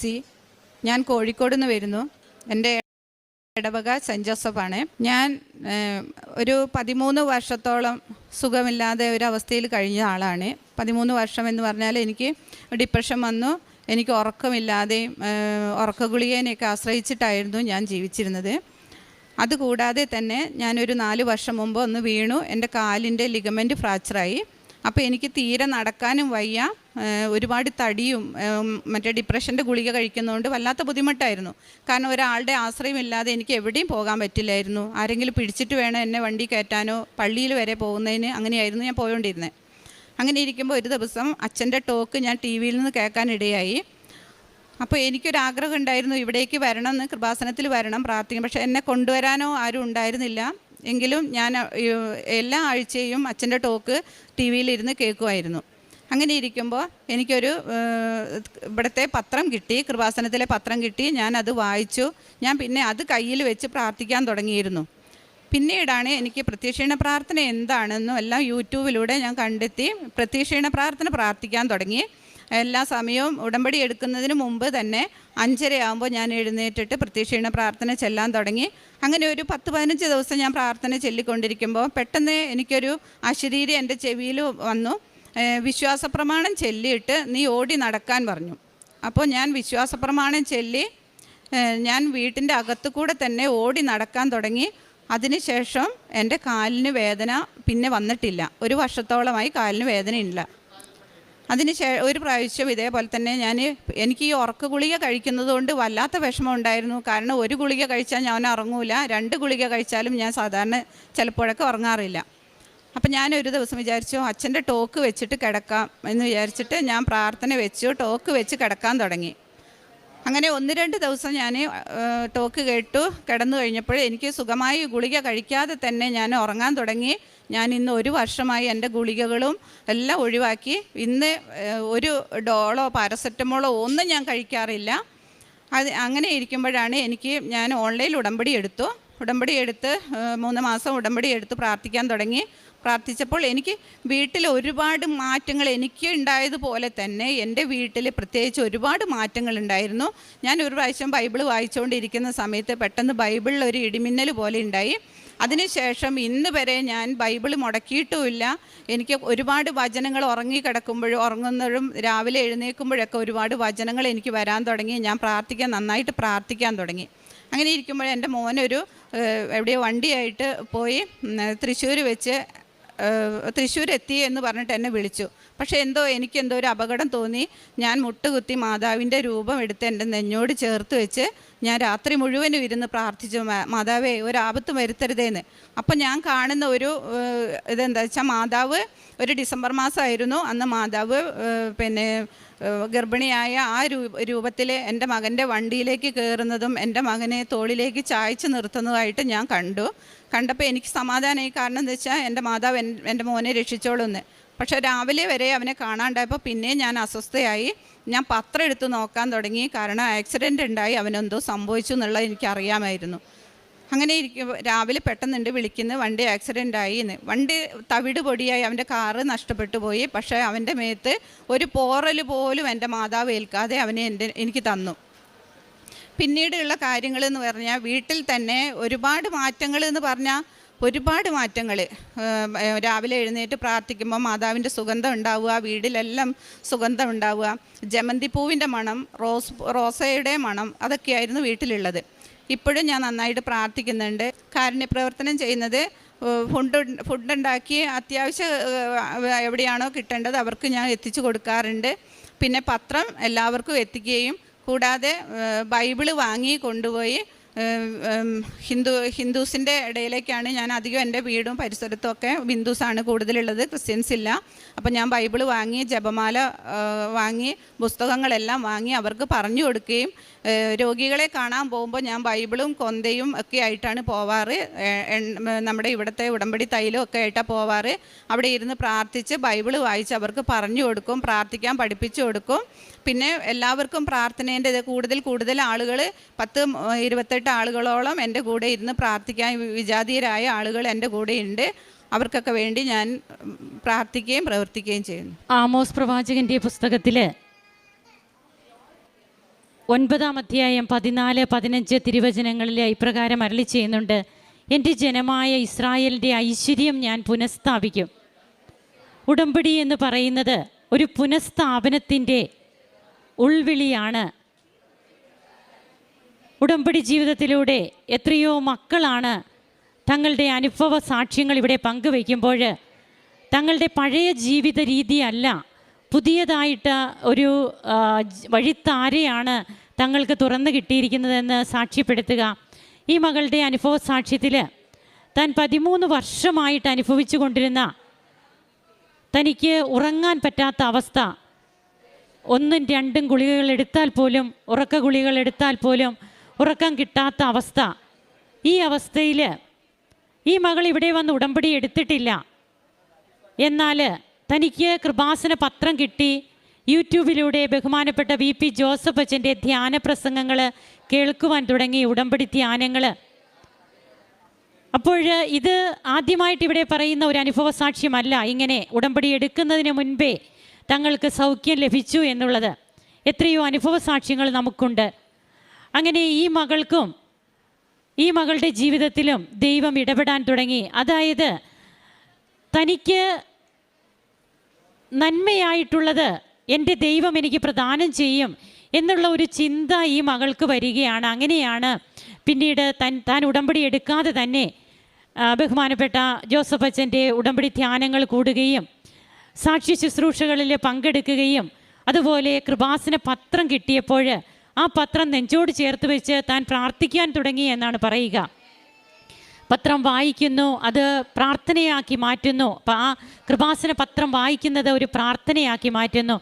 C. ഞാൻ കോഴിക്കോട് നിന്ന് വരുന്നു. എന്റെ ഇടവക സെന്റ് ജോസഫാണ്. ഞാൻ ഒരു പതിമൂന്ന് വർഷത്തോളം സുഖമില്ലാതെ ഒരു അവസ്ഥയിൽ കഴിഞ്ഞ ആളാണ്. പതിമൂന്ന് വർഷം എന്ന് പറഞ്ഞാൽ എനിക്ക് ഡിപ്രഷൻ വന്നു. എനിക്ക് ഉറക്കമില്ലാതെയും ഉറക്ക ഗുളികേനെയൊക്കെ ആശ്രയിച്ചിട്ടായിരുന്നു ഞാൻ ജീവിച്ചിരുന്നത്. അതുകൂടാതെ തന്നെ ഞാനൊരു നാല് വർഷം മുമ്പ് ഒന്ന് വീണു. എന്റെ കാലിന്റെ ലിഗമെന്റ് ഫ്രാക്ചറായി. അപ്പോൾ എനിക്ക് തീരെ നടക്കാനും വയ്യ. ഒരുപാട് തടിയും മറ്റേ ഡിപ്രഷന്റെ ഗുളിക കഴിക്കുന്നതുകൊണ്ട് വല്ലാത്ത ബുദ്ധിമുട്ടായിരുന്നു. കാരണം ഒരാളുടെ ആശ്രയമില്ലാതെ എനിക്ക് എവിടെയും പോകാൻ പറ്റില്ലായിരുന്നു. ആരെങ്കിലും പിടിച്ചിട്ട് വേണം എന്നെ വണ്ടി കയറ്റാനോ പള്ളിയിൽ വരെ പോകുന്നതിന് അങ്ങനെയായിരുന്നു ഞാൻ പോയോണ്ടിരുന്നത് അങ്ങനെ ഇരിക്കുമ്പോൾ ഒരു ദിവസം അച്ഛന്റെ ടോക്ക് ഞാൻ ടി വിയിൽ നിന്ന് കേൾക്കാനിടയായി അപ്പോൾ എനിക്കൊരാഗ്രഹം ഉണ്ടായിരുന്നു ഇവിടേക്ക് വരണം എന്ന് കൃപാസനത്തിൽ വരണം പ്രാർത്ഥിക്കും പക്ഷേ എന്നെ കൊണ്ടുവരാനോ ആരും ഉണ്ടായിരുന്നില്ല. എങ്കിലും ഞാൻ എല്ലാ ആഴ്ചയും അച്ഛന്റെ ടോക്ക് ടി വിയിലിരുന്ന് കേൾക്കുമായിരുന്നു. അങ്ങനെ ഇരിക്കുമ്പോൾ എനിക്കൊരു ഇവിടുത്തെ പത്രം കിട്ടി കൃപാസനത്തിലെ പത്രം കിട്ടി ഞാൻ അത് വായിച്ചു. ഞാൻ പിന്നെ അത് കയ്യിൽ വെച്ച് പ്രാർത്ഥിക്കാൻ തുടങ്ങിയിരുന്നു. പിന്നീടാണ് എനിക്ക് പ്രത്യക്ഷീണ പ്രാർത്ഥന എന്താണെന്നും എല്ലാം യൂട്യൂബിലൂടെ ഞാൻ കണ്ടെത്തി പ്രത്യക്ഷീണ പ്രാർത്ഥന പ്രാർത്ഥിക്കാൻ തുടങ്ങി. എല്ലാ സമയവും ഉടമ്പടി എടുക്കുന്നതിന് മുമ്പ് തന്നെ അഞ്ചരയാകുമ്പോൾ ഞാൻ എഴുന്നേറ്റിട്ട് പ്രത്യക്ഷീണ പ്രാർത്ഥന ചെല്ലാൻ തുടങ്ങി. അങ്ങനെ ഒരു പത്ത് പതിനഞ്ച് ദിവസം ഞാൻ പ്രാർത്ഥന ചൊല്ലിക്കൊണ്ടിരിക്കുമ്പോൾ പെട്ടെന്ന് എനിക്കൊരു അശരീരി എന്റെ ചെവിയിൽ വന്നു. വിശ്വാസപ്രമാണം ചൊല്ലിയിട്ട് നീ ഓടി നടക്കാൻ പറഞ്ഞു. അപ്പോൾ ഞാൻ വിശ്വാസപ്രമാണം ചൊല്ലി ഞാൻ വീട്ടിന്റെ അകത്തു കൂടെ തന്നെ ഓടി നടക്കാൻ തുടങ്ങി. അതിനുശേഷം എന്റെ കാലിന് വേദന പിന്നെ വന്നിട്ടില്ല. ഒരു വർഷത്തോളമായി കാലിന് വേദനയില്ല. അതിന് ശേ ഒരു പ്രാവശ്യം ഇതേപോലെ തന്നെ ഞാൻ എനിക്ക് ഈ ഉറക്ക ഗുളിക കഴിക്കുന്നത് കൊണ്ട് വല്ലാത്ത വിഷമം ഉണ്ടായിരുന്നു. കാരണം ഒരു ഗുളിക കഴിച്ചാൽ ഞാൻ ഉറങ്ങൂല. രണ്ട് ഗുളിക കഴിച്ചാലും ഞാൻ സാധാരണ ചിലപ്പോഴൊക്കെ ഉറങ്ങാറില്ല. അപ്പം ഞാൻ ഒരു ദിവസം വിചാരിച്ചു അച്ഛന്റെ ടോക്ക് വെച്ചിട്ട് കിടക്കാം എന്ന് വിചാരിച്ചിട്ട് ഞാൻ പ്രാർത്ഥന വെച്ചു. ടോക്ക് വെച്ച് കിടക്കാൻ തുടങ്ങി. അങ്ങനെ ഒന്ന് രണ്ട് ദിവസം ഞാൻ ടോക്ക് കേട്ടു. കിടന്നു കഴിഞ്ഞപ്പോൾ എനിക്ക് സുഖമായി ഗുളിക കഴിക്കാതെ തന്നെ ഞാൻ ഉറങ്ങാൻ തുടങ്ങി. ഞാൻ ഇന്ന് ഒരു വർഷമായി എന്റെ ഗുളികകളും എല്ലാം ഒഴിവാക്കി. ഇന്ന് ഒരു ഡോളോ പാരസെറ്റമോളോ ഒന്നും ഞാൻ കഴിക്കാറില്ല. അത് അങ്ങനെ ഇരിക്കുമ്പോഴാണ് എനിക്ക് ഞാൻ ഓൺലൈനിൽ ഉടമ്പടി എടുത്തു. ഉടമ്പടി എടുത്ത് മൂന്ന് മാസം ഉടമ്പടി എടുത്ത് പ്രാർത്ഥിക്കാൻ തുടങ്ങി. പ്രാർത്ഥിച്ചപ്പോൾ എനിക്ക് വീട്ടിൽ ഒരുപാട് മാറ്റങ്ങൾ എനിക്ക് ഉണ്ടായതുപോലെ തന്നെ എന്റെ വീട്ടിൽ പ്രത്യേകിച്ച് ഒരുപാട് മാറ്റങ്ങൾ ഉണ്ടായിരുന്നു. ഞാൻ ഒരു പ്രാവശ്യം ബൈബിൾ വായിച്ചുകൊണ്ടിരിക്കുന്ന സമയത്ത് പെട്ടെന്ന് ബൈബിളിൽ ഒരു ഇടിമിന്നൽ പോലെ ഉണ്ടായി. അതിനുശേഷം ഇന്ന് വരെ ഞാൻ ബൈബിൾ മുടക്കിയിട്ടുമില്ല. എനിക്ക് ഒരുപാട് വചനങ്ങൾ ഉറങ്ങിക്കിടക്കുമ്പോഴും ഉറങ്ങുന്നതും രാവിലെ എഴുന്നേൽക്കുമ്പോഴൊക്കെ ഒരുപാട് വചനങ്ങൾ എനിക്ക് വരാൻ തുടങ്ങി. ഞാൻ പ്രാർത്ഥിക്കാൻ നന്നായിട്ട് പ്രാർത്ഥിക്കാൻ തുടങ്ങി. അങ്ങനെ ഇരിക്കുമ്പോൾ എന്റെ മോനൊരു എവിടെയോ വണ്ടിയായിട്ട് പോയി തൃശ്ശൂർ വെച്ച് തൃശ്ശൂർ എത്തി എന്ന് പറഞ്ഞിട്ട് എന്നെ വിളിച്ചു. പക്ഷേ എന്തോ എനിക്കെന്തോ ഒരു അപകടം തോന്നി. ഞാൻ മുട്ടുകുത്തി മാതാവിന്റെ രൂപം എടുത്ത് എന്റെ നെഞ്ഞോട് ചേർത്ത് വെച്ച് ഞാൻ രാത്രി മുഴുവനും ഇരുന്ന് പ്രാർത്ഥിച്ചു "മാ- മാതാവേ ഒരു ആപത്ത് വരുത്തരുതേന്ന്. അപ്പം ഞാൻ കാണുന്ന ഒരു ഇതെന്താ വെച്ചാൽ മാതാവ് ഒരു ഡിസംബർ മാസമായിരുന്നു. അന്ന് മാതാവ് പിന്നെ ഗർഭിണിയായ ആ രൂപത്തിൽ എന്റെ മകന്റെ വണ്ടിയിലേക്ക് കയറുന്നതും എന്റെ മകനെ തോളിലേക്ക് ചായച്ച് നിർത്തുന്നതായിട്ട് ഞാൻ കണ്ടു. കണ്ടപ്പോൾ എനിക്ക് സമാധാനമായി കാരണം എന്താ വെച്ചാൽ എന്റെ മാതാവ് എൻ- എന്റെ മോനെ രക്ഷിച്ചോളൂന്ന്. പക്ഷേ രാവിലെ വരെ അവനെ കാണാണ്ടായപ്പോൾ പിന്നെയും ഞാൻ അസ്വസ്ഥയായി. ഞാൻ പത്രം എടുത്ത് നോക്കാൻ തുടങ്ങി. കാരണം ആക്സിഡന്റ് ഉണ്ടായി. അവനെന്തോ സംഭവിച്ചു എന്നുള്ളത് എനിക്കറിയാമായിരുന്നു. അങ്ങനെ ഇരിക്കും രാവിലെ പെട്ടെന്നുണ്ട് വിളിക്കുന്നത് വണ്ടി ആക്സിഡന്റ് ആയി എന്ന്. വണ്ടി തവിട് പൊടിയായി. അവന്റെ കാറ് നഷ്ടപ്പെട്ടു പോയി. പക്ഷേ അവന്റെ മേത്ത് ഒരു പോറൽ പോലും എന്റെ മാതാവ് ഏൽക്കാതെ അവനെ എന്റെ എനിക്ക് തന്നു. പിന്നീടുള്ള കാര്യങ്ങൾ എന്ന് പറഞ്ഞാൽ വീട്ടിൽ തന്നെ ഒരുപാട് മാറ്റങ്ങൾ എന്ന് പറഞ്ഞാൽ ഒരുപാട് മാറ്റങ്ങൾ. രാവിലെ എഴുന്നേറ്റ് പ്രാർത്ഥിക്കുമ്പോൾ മാതാവിന്റെ സുഗന്ധം ഉണ്ടാവുക വീടിലെല്ലാം സുഗന്ധം ഉണ്ടാവുക. ജമന്തി പൂവിന്റെ മണം റോസ് റോസയുടെ മണം അതൊക്കെയായിരുന്നു വീട്ടിലുള്ളത്. ഇപ്പോഴും ഞാൻ നന്നായിട്ട് പ്രാർത്ഥിക്കുന്നുണ്ട്. കാരുണ്യ പ്രവർത്തനം ചെയ്യുന്നത് ഫുഡ് ഫുഡ് ഉണ്ടാക്കി അത്യാവശ്യം എവിടെയാണോ കിട്ടേണ്ടത് അവർക്ക് ഞാൻ എത്തിച്ചു കൊടുക്കാറുണ്ട്. പിന്നെ പത്രം എല്ലാവർക്കും എത്തിക്കുകയും കൂടാതെ ബൈബിൾ വാങ്ങി കൊണ്ടുപോയി ഹിന്ദു ഹിന്ദുസിന്റെ ഇടയിലേക്കാണ് ഞാൻ അധികം എന്റെ വീടും പരിസരത്തും ഒക്കെ ഹിന്ദുസാണ് കൂടുതലുള്ളത് ക്രിസ്ത്യൻസ് ഇല്ല. അപ്പം ഞാൻ ബൈബിൾ വാങ്ങി ജപമാല വാങ്ങി പുസ്തകങ്ങളെല്ലാം വാങ്ങി അവർക്ക് പറഞ്ഞു കൊടുക്കുകയും രോഗികളെ കാണാൻ പോകുമ്പോൾ ഞാൻ ബൈബിളും കൊന്തയും ഒക്കെ ആയിട്ടാണ് പോവാറ്. നമ്മുടെ ഇവിടുത്തെ ഉടമ്പടി തൈലും ഒക്കെ ആയിട്ടാണ് പോവാറ്. അവിടെ ഇരുന്ന് പ്രാർത്ഥിച്ച് ബൈബിൾ വായിച്ച് അവർക്ക് പറഞ്ഞു കൊടുക്കും പ്രാർത്ഥിക്കാൻ പഠിപ്പിച്ചു കൊടുക്കും. പിന്നെ എല്ലാവർക്കും പ്രാർത്ഥനേന്റെ ഇത് കൂടുതൽ കൂടുതൽ ആളുകൾ പത്ത് ഇരുപത്തെട്ട് ആളുകളോളം എന്റെ കൂടെ ഇരുന്ന് പ്രാർത്ഥിക്കാൻ വിജാതീയരായ ആളുകൾ എന്റെ കൂടെ ഉണ്ട് അവർക്കൊക്കെ വേണ്ടി ഞാൻ പ്രാർത്ഥിക്കുകയും പ്രവർത്തിക്കുകയും ചെയ്യുന്നു. ആമോസ് പ്രവാചകന്റെ പുസ്തകത്തിൽ ഒൻപതാം അധ്യായം പതിനാല് പതിനഞ്ച് തിരുവചനങ്ങളിൽ ഇപ്രകാരം അരളി ചെയ്യുന്നുണ്ട്. എന്റെ ജനമായ ഇസ്രായേലിന്റെ ഐശ്വര്യം ഞാൻ പുനഃസ്ഥാപിക്കും. ഉടമ്പടി എന്ന് പറയുന്നത് ഒരു പുനഃസ്ഥാപനത്തിന്റെ ഉൾവിളിയാണ്. ഉടമ്പടി ജീവിതത്തിലൂടെ എത്രയോ മക്കളാണ് തങ്ങളുടെ അനുഭവ സാക്ഷ്യങ്ങൾ ഇവിടെ പങ്കുവയ്ക്കുമ്പോൾ തങ്ങളുടെ പഴയ ജീവിത രീതിയല്ല പുതിയതായിട്ട് ഒരു വഴിത്താരയാണ് തങ്ങൾക്ക് തുറന്നു കിട്ടിയിരിക്കുന്നതെന്ന് സാക്ഷ്യപ്പെടുത്തുക. ഈ മകളുടെ അനുഭവ സാക്ഷ്യത്തിൽ താൻ പതിമൂന്ന് വർഷമായിട്ട് അനുഭവിച്ചു കൊണ്ടിരുന്ന തനിക്ക് ഉറങ്ങാൻ പറ്റാത്ത അവസ്ഥ ഒന്നും രണ്ടും ഗുളികകൾ എടുത്താൽ പോലും ഉറക്ക ഗുളികകൾ എടുത്താൽ പോലും ഉറക്കം കിട്ടാത്ത അവസ്ഥ. ഈ അവസ്ഥയിൽ ഈ മകൾ ഇവിടെ വന്ന് ഉടമ്പടി എടുത്തിട്ടില്ല. എന്നാൽ തനിക്ക് കൃപാസന പത്രം കിട്ടി. യൂട്യൂബിലൂടെ ബഹുമാനപ്പെട്ട വി പി ജോസഫ് അച്ഛന്റെ ധ്യാന പ്രസംഗങ്ങൾ കേൾക്കുവാൻ തുടങ്ങി ഉടമ്പടി ധ്യാനങ്ങൾ. അപ്പോൾ ഇത് ആദ്യമായിട്ട് ഇവിടെ പറയുന്ന ഒരു അനുഭവ സാക്ഷ്യമല്ല. ഇങ്ങനെ ഉടമ്പടി എടുക്കുന്നതിന് മുൻപേ തങ്ങൾക്ക് സൗഖ്യം ലഭിച്ചു എന്നുള്ളത്. എത്രയോ അനുഭവ സാക്ഷ്യങ്ങൾ നമുക്കുണ്ട്. അങ്ങനെ ഈ മകൾക്കും ഈ മകളുടെ ജീവിതത്തിലും ദൈവം ഇടപെടാൻ തുടങ്ങി. അതായത് തനിക്ക് നന്മയായിട്ടുള്ളത് എന്റെ ദൈവം എനിക്ക് പ്രദാനം ചെയ്യും എന്നുള്ള ഒരു ചിന്ത ഈ മകൾക്ക് വരികയാണ്. അങ്ങനെയാണ് പിന്നീട് തൻ താൻ ഉടമ്പടി എടുക്കാതെ തന്നെ ബഹുമാനപ്പെട്ട ജോസഫ് അച്ഛന്റെ ഉടമ്പടി ധ്യാനങ്ങൾ കൂടുകയും സാക്ഷ്യ ശുശ്രൂഷകളിൽ പങ്കെടുക്കുകയും അതുപോലെ കൃപാസന പത്രം കിട്ടിയപ്പോൾ ആ പത്രം നെഞ്ചോട് ചേർത്ത് വെച്ച് താൻ പ്രാർത്ഥിക്കാൻ തുടങ്ങി എന്നാണ് പറയുക. പത്രം വായിക്കുന്നു അത് പ്രാർത്ഥനയാക്കി മാറ്റുന്നു. ആ കൃപാസന പത്രം വായിക്കുന്നത് ഒരു പ്രാർത്ഥനയാക്കി മാറ്റുന്നു.